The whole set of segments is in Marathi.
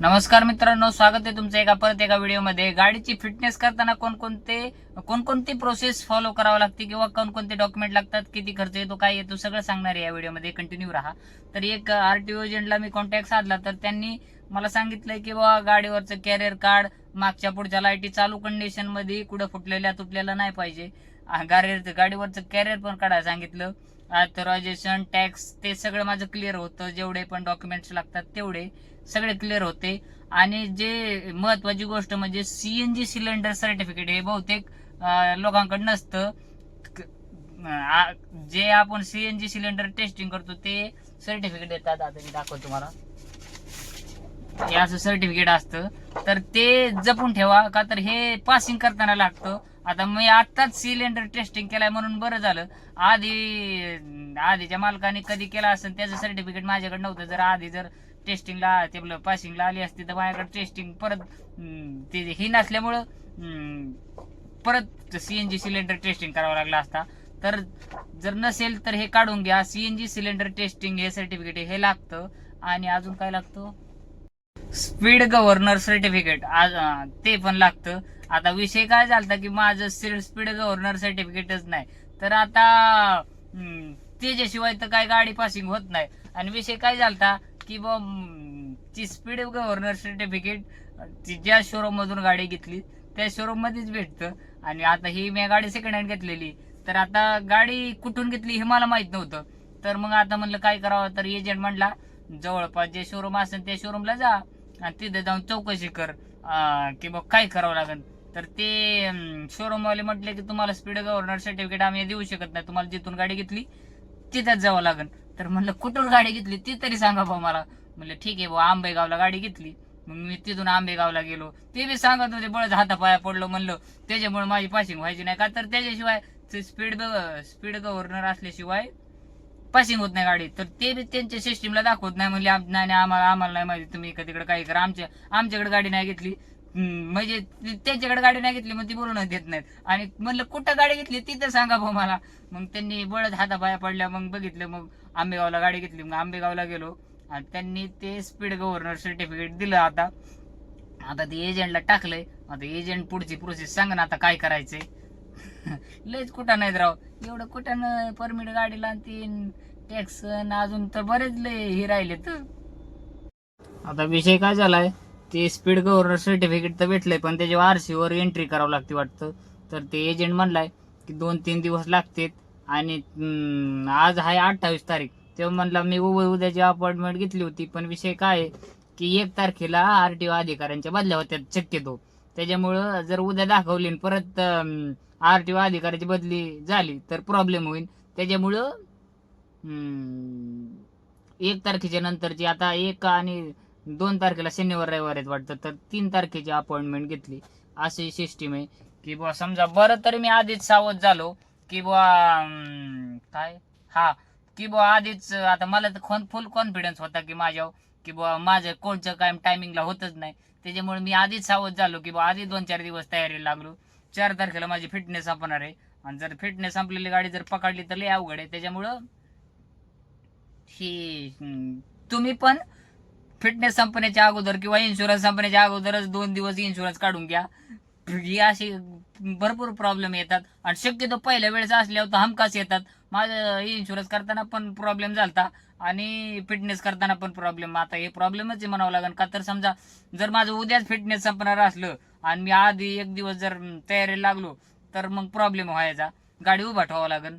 नमस्कार मित्रांनो स्वागत आहे तुमचं एका परत एका व्हिडिओमध्ये. गाडीची फिटनेस करताना कोणकोणते कोणकोणती प्रोसेस फॉलो करावं लागते किंवा कोणकोणते डॉक्युमेंट लागतात किती खर्च येतो काय येतो सगळं सांगणार आहे या व्हिडिओमध्ये. कंटिन्यू राहा. तर एक uh, आरटीओ एजंटला मी कॉन्टॅक्ट साधला तर त्यांनी मला सांगितलंय की बाबा गाडीवरचं कॅरियर कार्ड मागच्या पुढच्या लाईटी चालू कंडिशनमध्ये कुठं फुटलेल्या तुटलेलं नाही पाहिजे. आ, गाडीवरचं कॅरियर पण काढायला सांगितलं. ऑथरायझेशन टॅक्स ते सगळं माझं क्लिअर होतं. जेवढे पण डॉक्युमेंट्स लागतात तेवढे सगळे क्लिअर होते. आणि जे महत्वाची गोष्ट म्हणजे सीएनजी सिलेंडर सर्टिफिकेट हे बहुतेक लोकांकडे नसतं. जे आपण सीएनजी सिलेंडर टेस्टिंग करतो ते सर्टिफिकेट देतात. आता मी दाखवतो तुम्हाला. हे असं सर्टिफिकेट असतं. तर ते जपून ठेवा. का तर हे पासिंग करताना लागतं. आता मी आत्ताच सिलेंडर टेस्टिंग केलाय म्हणून बरं झालं. आधी आधीच्या मालकाने कधी केला असेल त्याचं सर्टिफिकेट माझ्याकडे नव्हतं. जर आधी जर टेस्टिंगला ते पासिंगला आली असती तर माझ्याकडे टेस्टिंग परत ते ही नसल्यामुळं हम्म, परत सीएनजी सिलेंडर टेस्टिंग करावा लागला असता. तर जर नसेल तर हे काढून घ्या. सीएनजी सिलेंडर टेस्टिंग हे सर्टिफिकेट हे लागतं. आणि अजून काय लागतं? Speed governor certificate. आज ते पण लागतं. आता विषय काय झाला की माझं स्पीड गव्हर्नर सर्टिफिकेटच नाही. तर आता त्याच्याशिवाय तर काय गाडी पासिंग होत नाही. आणि विषय काय झाला की बा ती स्पीड गव्हर्नर सर्टिफिकेट ती ज्या शोरूम मधून गाडी घेतली त्या शोरूम मध्येच भेटतं. आणि आता ही मी गाडी सेकंड हँड घेतलेली. तर आता गाडी कुठून घेतली हे मला माहीत नव्हतं. तर मग आता म्हणलं काय करावं? तर एजंट म्हणला जवळपास जे शोरूम असेल त्या शोरूमला जा आणि तिथे जाऊन चौकशी कर. की बघ काय करावं लागेल तर ते शोरूमवाले म्हटले की तुम्हाला स्पीड गव्हर्नर सर्टिफिकेट आम्ही देऊ शकत नाही. तुम्हाला जिथून गाडी घेतली तिथेच जावं लागेल तर म्हणलं कुठून गाडी घेतली ती तरी सांगा भाऊ मला. म्हणलं ठीक आहे भाऊ आंबेगावला गाडी घेतली. मग मी तिथून आंबेगावला गेलो. ते बी सांगत होते बळच हातापाया पडलो म्हणलं. त्याच्यामुळे माझी पासिंग व्हायची नाही का? तर त्याच्याशिवाय स्पीड स्पीड गव्हर्नर असल्याशिवाय पासिंग होत नाही गाडी. तर ते बी त्यांच्या सिस्टीमला दाखवत नाही. म्हणजे नाही नाही, आम्हाला आम्हाला नाही माहिती. तुम्ही तिकडे काही करा. आमच्या आमच्याकडे गाडी नाही घेतली. म्हणजे त्यांच्याकडे गाडी नाही घेतली मग ती बोलून देत नाहीत. आणि म्हणलं कुठं गाडी घेतली तिथं सांगा भाऊ मला. मग त्यांनी बळद हाताबाया पडल्या. मग बघितलं मग आंबेगावला गाडी घेतली. मग आंबेगावला गेलो. आणि त्यांनी ते स्पीड गव्हर्नर सर्टिफिकेट दिलं आता. आता ते एजंटला टाकलंय. आता एजंट पुढची प्रोसेस सांग ना आता काय करायचंय. लयच कुठं नाहीत राव. एवढं कुठं परमिट गाडीला आणि तीन टॅक्स अजून तर बरेच लय हे राहिलेत. आता विषय काय झालाय? ते स्पीड गव्हर्नर सर्टिफिकेट तर भेटलंय पण त्याच्यावर आरसीवर एंट्री करावं लागते वाटतं. तर ते एजंट म्हणलाय की दोन तीन दिवस लागतात आणि आज आहे अठ्ठावीस तारीख. तेव्हा म्हणला मी उभय उद्याची अपॉइंटमेंट घेतली होती पण विषय काय आहे की एक तारखेला आर टी ओ अधिकाऱ्यांच्या बदल्या होत्या शक्यतो. त्याच्यामुळं जर उद्या दाखवली परत आर टी ओ अधिकाऱ्याची बदली झाली तर प्रॉब्लेम होईल. त्याच्यामुळं एक तारखेच्या नंतरची आता एक आणि दोन तारखेला शनिवार रविवार आहेत वाटतं तर तीन तारखेची अपॉइंटमेंट घेतली. अशी सिस्टीम आहे. की बुवा समजा बरं तरी मी आधीच सावध झालो. की बुवा काय? हा. की बुवा आधीच आता मला तर फुल कॉन्फिडन्स होता की माझ्यावर की बुवा माझं कोणचं काय टायमिंगला होतच नाही. त्याच्यामुळे मी आधीच सावध झालो की बुवा आधी दोन चार दिवस तयारीला लागलो. चार तारखेला माझी फिटनेस संपणार आहे. आणि जर फिटनेस संपलेली गाडी जर पकडली तर लय अवघड आहे. त्याच्यामुळं ही तुम्ही पण फिटनेस संपण्याच्या अगोदर किंवा इन्शुरन्स संपण्याच्या अगोदरच दोन दिवस इन्शुरन्स काढून घ्या. ही अशी भरपूर प्रॉब्लेम येतात. आणि शक्यतो पहिल्या वेळेस असल्यावर तर हमखास येतात. माझं इन्शुरन्स करताना पण प्रॉब्लेम झालता आणि फिटनेस करताना पण प्रॉब्लेम आता हे प्रॉब्लेमच म्हणावं लागेल. का तर समजा जर माझं उद्याच फिटनेस संपणार असलं आणि मी आधी एक दिवस जर तयारीला लागलो तर मग प्रॉब्लेम व्हायचा. गाडी उभा ठेवावं लागेल.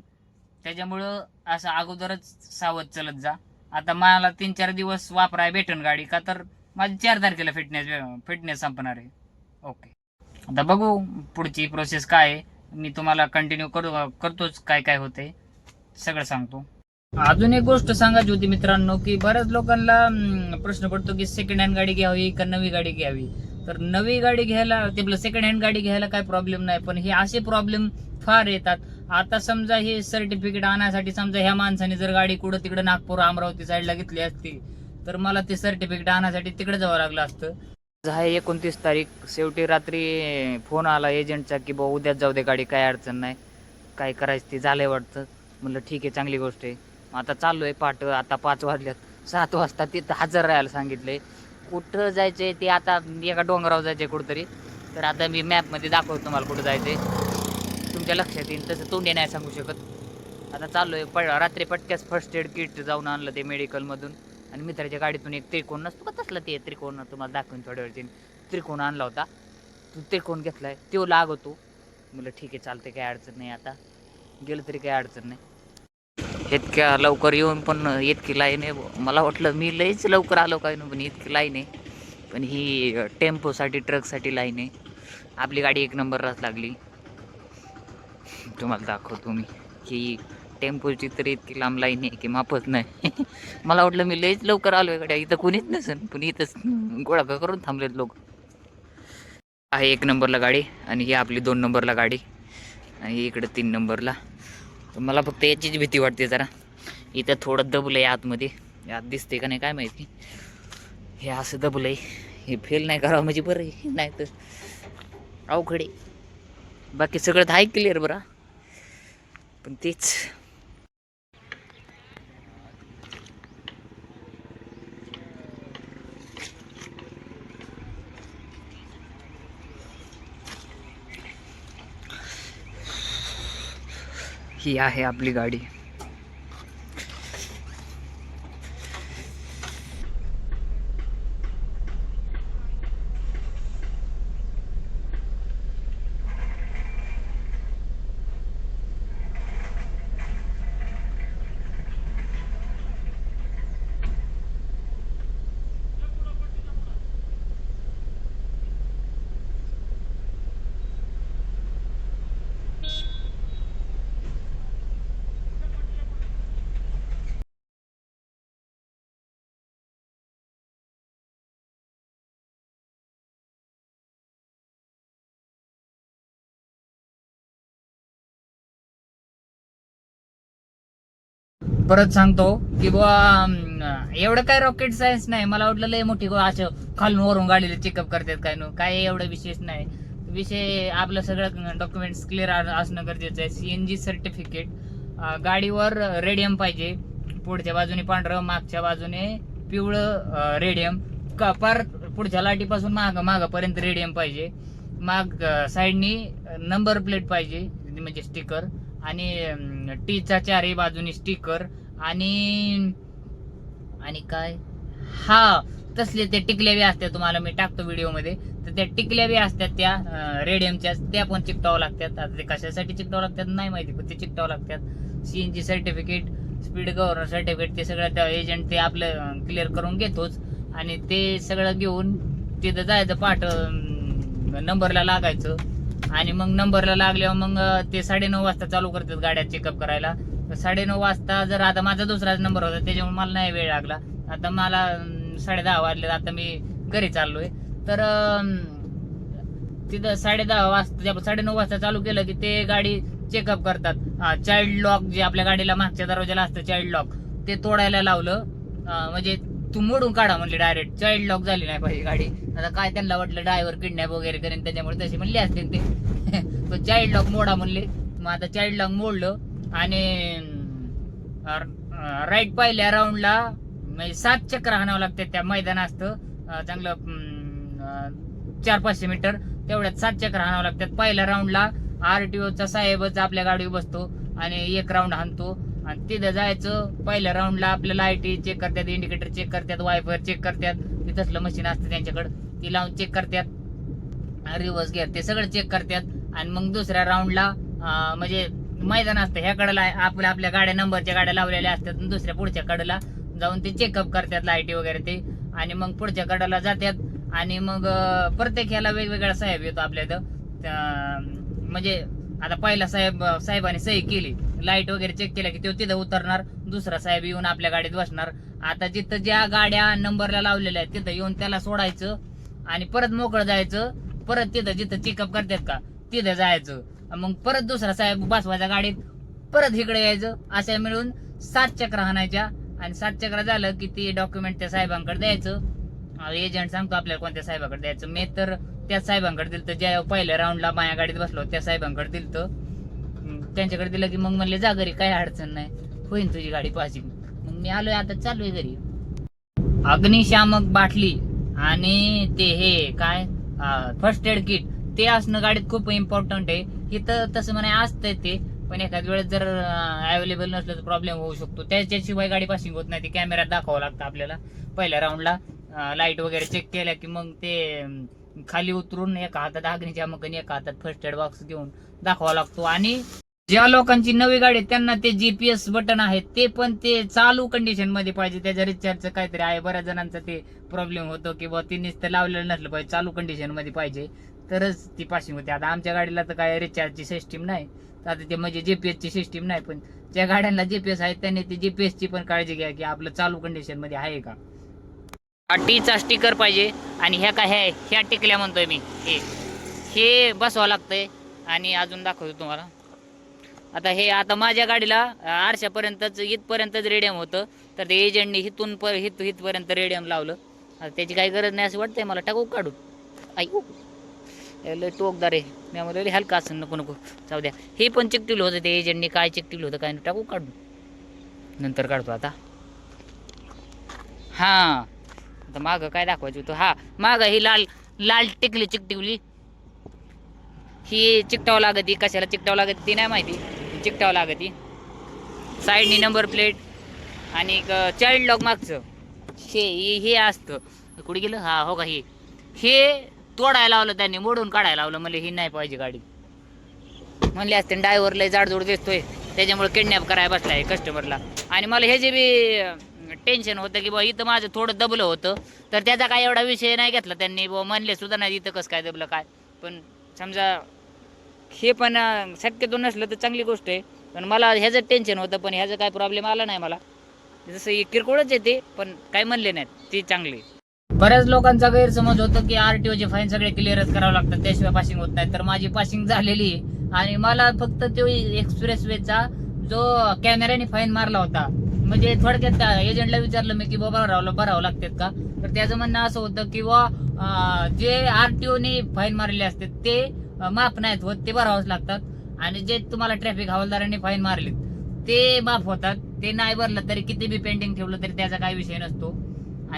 त्याच्यामुळं असं अगोदरच सावध चलत जा. आता मला तीन चार दिवस वापराय भेटन गाडी. का तर माझी चार तारखेला फिटनेस फिटनेस संपणार आहे. ओके आता बघू पुढची प्रोसेस काय आहे. मी तुम्हाला कंटिन्यू करू करतोच काय काय होते सगळं सांगतो. अजून एक गोष्ट सांगायची होती मित्रांनो की बऱ्याच लोकांना प्रश्न पडतो की सेकंड हँड गाडी घ्यावी का नवी गाडी घ्यावी? तर नवी गाडी घ्यायला ते सेकंड हँड गाडी घ्यायला काय प्रॉब्लेम नाही पण हे असे प्रॉब्लेम फार येतात. आता समजा हे सर्टिफिकेट आणण्यासाठी समजा ह्या माणसाने जर गाडी कुठं तिकडे नागपूर अमरावती साईडला घेतली असती तर मला ते सर्टिफिकेट आणण्यासाठी तिकडे जावं लागलं असतं. आज आहे एकोणतीस तारीख. शेवटी रात्री फोन आला एजंटचा की बा उद्याच जाऊ दे गाडी काय अडचण नाही. काय करायचं ते झालंय वाटतं. म्हणलं ठीक आहे चांगली गोष्ट आहे. आता चाललोय पाठ आता पाच वाजल्यात. सात वाजता तिथं हजर राहायला सांगितलंय. कुठं जायचं आहे ते आता एका डोंगरावर जायचं आहे कुठंतरी. तर आता मी मॅपमध्ये दाखवतो तुम्हाला कुठं जायचं आहे तुमच्या लक्षात येईल तसं तोंडी नाही सांगू शकत. आता चाललोय प रात्री पटक्यास फर्स्ट एड किट जाऊन आणलं ते मेडिकलमधून आणि मित्राच्या गाडीतून एक त्रिकोण नसतो का? तसला ते त्रिकोण तुम्हाला दाखवून थोड्या वेळची त्रिकोण आणला होता. तू त्रिकोण घेतलाय. तो लागतो. म्हणलं ठीक आहे चालते काही अडचण नाही आता. गेलं तरी काही अडचण नाही. इतक्या लवकर येऊन पण इतकी लाईन आहे. मला वाटलं मी लईच लवकर आलो काय ना पण इतकी लाईन आहे. पण ही टेम्पोसाठी ट्रकसाठी लाईन आहे. आपली गाडी एक नंबरलाच लागली. तुम्हाला दाखवतो मी. की टेम्पोची तर इतकी लांब लाईन आहे की मापच नाही. मला वाटलं मी लईच लवकर आलो गाड्या. इथं कोणीच नसेल पण इथंच गोळा करून थांबलेत लोक. आहे एक नंबरला गाडी आणि ही आपली दोन नंबरला गाडी आणि इकडं तीन नंबरला. तर मला फक्त याचीच भीती वाटते जरा. इथं थोडं दबलं आहे आतमध्ये आत दिसते का नाही काय माहिती. हे असं दबलं आहे हे फेल नाही करावं म्हणजे बरं आहे. नाही तर अवघड बाकी सगळं तर आहे क्लिअर बरं. पण तेच. ही आहे आपली गाडी. परत सांगतो की बुवा एवढं काय रॉकेट सायन्स नाही. मला वाटलं लय मोठी असं खालून वरून गाडीला चेकअप करतात काय नो काय एवढं विशेष नाही. विषय आपलं सगळं डॉक्युमेंट्स क्लिअर असणं गरजेचं आहे. सी एन जी सर्टिफिकेट गाडीवर रेडियम पाहिजे. पुढच्या बाजूने पांढरं मागच्या बाजूने पिवळं रेडियम का पार पुढच्या लाटीपासून माग मागापर्यंत रेडियम पाहिजे. माग साईडनी नंबर प्लेट पाहिजे म्हणजे स्टिकर आणि टीचा चारही बाजूनी स्टिकर आणि आणि काय? हा तसले ते टिकल्या बी असतात तुम्हाला मी टाकतो व्हिडिओमध्ये. तर त्या टिकल्या बी असतात त्या रेडियमच्या त्या पण चिकटावं लागतात आता ते कशासाठी चिकटावं लागतात नाही माहिती पण ते चिकटावं लागतात C N G certificate speed governor certificate ते सगळं त्या एजंट ते आपलं क्लिअर करून घेतोच. आणि ते सगळं घेऊन तिथं जायचं पाठ नंबरला लागायचं. आणि मग नंबरला लागल्यावर मग ते साडेनऊ वाजता चालू करतात गाड्या चेकअप करायला. साडेनऊ वाजता जर आता माझा दुसराच नंबर होता त्याच्यामुळे मला नाही वेळ लागला. आता मला साडे दहा वाजले आता मी घरी चाललोय. तर तिथं साडे दहा वाजता साडे नऊ वाजता चालू केलं की ते गाडी चेकअप करतात. चाइल्ड लॉक जे आपल्या गाडीला मागच्या दरवाजाला असतं चाइल्ड लॉक ते तोडायला लावलं. म्हणजे तू मोडून काढा म्हणले डायरेक्ट चाइल्ड लॉक झाली नाही पाहिजे गाडी. आता काय त्यांना वाटलं ड्रायव्हर किडनॅप वगैरे करेन त्याच्यामुळे तसे म्हणले असते ते. चाइल्ड लॉक मोडा म्हणले. मग आता चाइल्ड लॉक मोडलं आणि राईट पहिल्या राऊंडला म्हणजे सात चक्र हाणावं लागतात त्या मैदान असतं चांगलं चार पाचशे मीटर. तेवढ्यात सात चक्र हाणावं लागतात पहिल्या राऊंडला आर टी ओचा साहेबच आपल्या गाडीवर बसतो आणि एक राऊंड हाणतो. आणि तिथं जायचं पहिल्या राऊंडला आपल्या लाईटी चेक करतात इंडिकेटर चेक करतात वायफर चेक करतात. ते तसलं मशीन असतं त्यांच्याकडं. ती लावून चेक करतात. रिव्हर्स गिअर ते सगळं चेक करतात. आणि मग दुसऱ्या राऊंडला म्हणजे मैदान असतं ह्या कडेला आपल्या आपल्या गाड्या नंबरच्या गाड्या लावलेल्या असतात दुसऱ्या पुढच्या कडेला जाऊन ते चेकअप करतात लाईटी वगैरे ते आणि मग पुढच्या कडेला जातात आणि मग प्रत्येक ह्याला वेगवेगळा साहेब येतो आपल्या इथं. म्हणजे आता पहिला साहेब साहेबाने सही केली लाइट वगैरे चेक केल्या की तो तिथं उतरणार दुसरा साहेब येऊन आपल्या गाडीत बसणार. आता जिथं ज्या गाड्या नंबरला लावलेल्या आहेत तिथं येऊन त्याला सोडायचं आणि परत मोकळं जायचं परत तिथं जिथं चेकअप करतात का तिथं जायचं. मग परत दुसरा साहेब बसवायचा गाडीत परत इकडे यायचं. अशा मिळून सात चक्र हाणायच्या. आणि सात चक्र झालं की ते डॉक्युमेंट त्या साहेबांकडे द्यायचं. एजंट सांगतो आपल्याला कोणत्या साहेबाकडे द्यायचं. मी तर त्या साहेबांकडे दिलं ज्या पहिल्या राऊंडला माझ्या गाडीत बसलो त्या साहेबांकडे दिलं त्यांच्याकडे दिलं की मग म्हणले जा घरी काही अडचण नाही. होईन तुझी गाडी पाहिजे. मग मी आलोय आता चालू आहे घरी. अग्निशामक बाटली आणि ते हे काय? फर्स्ट एड किट ते असणं गाडीत खूप इम्पॉर्टंट आहे. इथं तसं म्हणे असतंय ते पण एखाद वेळेस जर अवेलेबल नसलं तर प्रॉब्लेम होऊ शकतो. त्याच्याशिवाय गाडी पासिंग होत नाही ती कॅमेऱ्यात दाखवावं लागतं आपल्याला. पहिल्या राऊंडला लाइट वगैरे चेक केल्या की मग ते खाली उतरून एका हातात अग्नीच्या मग एका हातात फर्स्ट एड बॉक्स घेऊन दाखवावा लागतो. आणि ज्या लोकांची नवी गाडी आहे, त्यांना ते जीपीएस बटन आहे ते पण ते चालू कंडिशनमध्ये पाहिजे. त्याच्या रिचार्जचं काहीतरी आहे. बऱ्याच जणांचा ते प्रॉब्लेम होतो की बा ते लावलेलं नसलं पाहिजे चालू कंडिशनमध्ये पाहिजे. तरच ती पासिंग होते. आता आमच्या गाडीला तर काय रिचार्जची सिस्टीम नाही. तर आता ते म्हणजे जे पी ची सिस्टीम नाही पण ज्या गाड्यांना जी पी एस आहे त्यांनी ती पी ची पण काळजी घ्या की आपलं चालू कंडिशनमध्ये आहे का? टीचा स्टिकर पाहिजे आणि ह्या काय ह्या ह्या टिकल्या म्हणतोय मी. हे हे बसवावं लागतंय. आणि अजून दाखवतो तुम्हाला. आता हे आता माझ्या गाडीला आरशापर्यंतच इथपर्यंतच रेडियम होतं. तर ते एजंटनी हिथून पर हित हिथपर्यंत रेडियम लावलं. आता त्याची काही गरज नाही असं वाटतंय मला. टाकू काढू? ऐकू लय टोकदार आहे. मी आम्हाला लय हलका असं नको नको. जाऊ द्या. हे पण चिकटिल होतं ते एजंटनी काय चिकटिल होतं काय नाही टाकू काढू नंतर काढतो आता. हां. आता मागं काय दाखवायचं होतं? हा. मागं ही लाल लाल टिकली चिकटिवली. ही चिकटावं लागती कशाला चिकटावं लागत ती नाही माहिती. चिकटावं लागती साईडनी नंबर प्लेट आणि चाइल्ड लॉक मागचं. हे हे- हे असतं. कुठे गेलं? हा हो का हे. हे तोडायला लावलं त्यांनी मोडून काढायला लावलं. मला ही नाही पाहिजे गाडी. म्हणले असते ड्रायव्हर लय जाडजोड दिसतोय. त्याच्यामुळे किडनॅप करायला बसलाय कस्टमरला आणि मला हे जे बी टेन्शन होतं की बाबा इथं माझं थोडं दबलं होतं तर त्याचा काय एवढा विषय नाही घेतला त्यांनी. बुवा म्हणले सुद्धा नाही इथं कसं काय दबलं काय? पण समजा हे पण शक्यतो नसलं तर चांगली गोष्ट आहे. पण मला ह्याचं टेन्शन होतं पण ह्याचं काय प्रॉब्लेम आला नाही मला. जसं किरकोळच येते पण काय म्हणले नाहीत. ती चांगली बऱ्याच लोकांचा गैरसमज होतो की आरटीओचे फाईन सगळे क्लिअरच करावं लागतात त्याशिवाय पासिंग होत नाही. तर माझी पासिंग झालेली आहे आणि मला फक्त तो एक्सप्रेस वेचा जो कॅमेऱ्याने फाईन मारला होता. म्हणजे थोडक्यात एजंटला विचारलं मी की बाबा भरावं भरावं लागतात का? तर त्याचं म्हणणं असं होतं की बुवा, जे आरटीओने फाईन मारलेले असते ते माफ नाहीत होत ते भरावंच लागतात. आणि जे तुम्हाला ट्रॅफिक हवालदारांनी फाईन मारले ते माफ होतात. ते नाही भरलं तरी किती बी पेंडिंग ठेवलं तरी त्याचा काही विषय नसतो.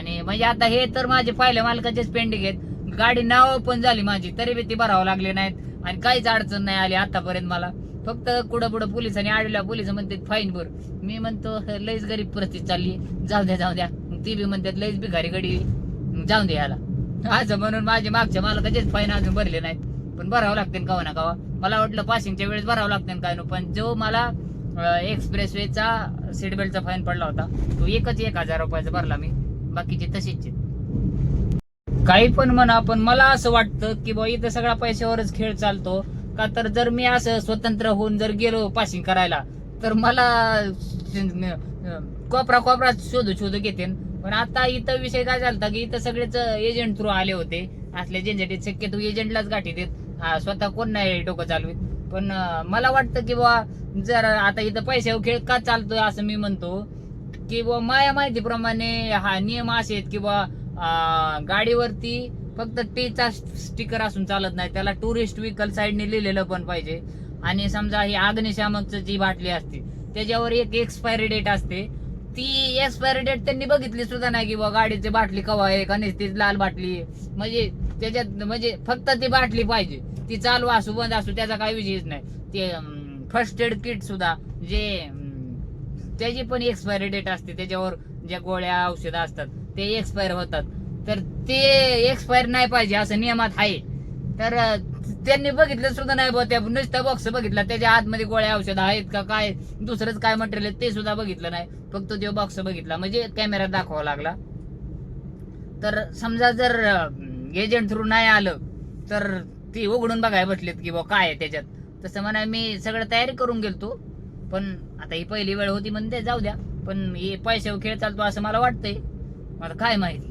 आणि म्हणजे आता हे तर माझे पहिल्या मालकाचेच पेंडिंग आहेत. गाडी नाव पण झाली माझी तरी बी ती भरावं लागले नाहीत. आणि काहीच अडचण नाही आली आतापर्यंत मला. फक्त कुठं पुढं पोलिसांनी आडल्या पोलीस म्हणतात फाईन भर. मी म्हणतो लईच गरीब परिस्थिती चालली जाऊ द्या जाऊ द्या. ती बी म्हणतात लईच भिकारी गडी जाऊ द्या याला. असं म्हणून माझे मागच्या मालकाचेच फाईन अजून भरले नाहीत. पण भरावं लागते कवा ना कवा. मला वाटलं पासिंगच्या वेळेस भरावं लागते काय नो पण जो मला एक्सप्रेस वेचा सीट बेल्टचा फाईन पडला होता तो एकच एक हजार रुपयाचा भरला मी. बाकीचे तसेच काही पण म्हणा पण मला असं वाटतं की बा इथं सगळा पैशावरच खेळ चालतो. का तर जर मी असं स्वतंत्र होऊन जर गेलो पासिंग करायला तर मला कोपरा कोपरा शोधू शोधू घेते. पण आता इथं विषय काय झालता की इथं सगळेच एजंट थ्रू आले होते. असले झंझटीत शक्यतो एजंटलाच गाठी देत. स्वतः कोण नाही डोकं चालवीत. पण मला वाटतं की बा जर आता इथं पैशावर खेळ का चालतोय असं मी म्हणतो की बुवा माझ्या माहितीप्रमाणे हा नियम असे आहेत की बुवा गाडीवरती फक्त टीचा स्टिकर असून चालत नाही त्याला टुरिस्ट व्हीकल साईडने लिहिलेलं पण पाहिजे. आणि समजा ही अग्निशामकचं जी बाटली असते त्याच्यावर एक एक्सपायरी डेट असते. ती एक्सपायरी डेट त्यांनी बघितली सुद्धा नाही की बुवा गाडीची बाटली कवा आहे का नाही ती लाल बाटली म्हणजे त्याच्यात म्हणजे फक्त ती बाटली पाहिजे. ती चालू असू बंद असू त्याचा काही विषयच नाही. ते फर्स्ट एड किट सुद्धा जे त्याची पण एक्सपायरी डेट असते. त्याच्यावर ज्या गोळ्या औषधं असतात ते एक्सपायर होतात. तर ते एक्सपायर नाही पाहिजे असं नियमात आहे. तर त्यांनी बघितलं सुद्धा नाही बुवा. त्या नुसता बॉक्स बघितला. त्याच्या आतमध्ये गोळ्या औषधं आहेत का काय दुसरंच काय मटेरियल ते सुद्धा बघितलं नाही. फक्त तो बॉक्स बघितला. म्हणजे कॅमेरा दाखवावा लागला. तर समजा जर एजंट थ्रू नाही आलं तर ती उघडून बघायला बसलेत की बुवा काय आहे त्याच्यात. तसं म्हणा मी सगळं तयारी करून गेलतो. पण आता ही पहिली वेळ होती म्हणते जाऊ द्या. पण हे पैशावर खेळ चालतो असं मला वाटतंय. मला काय माहिती?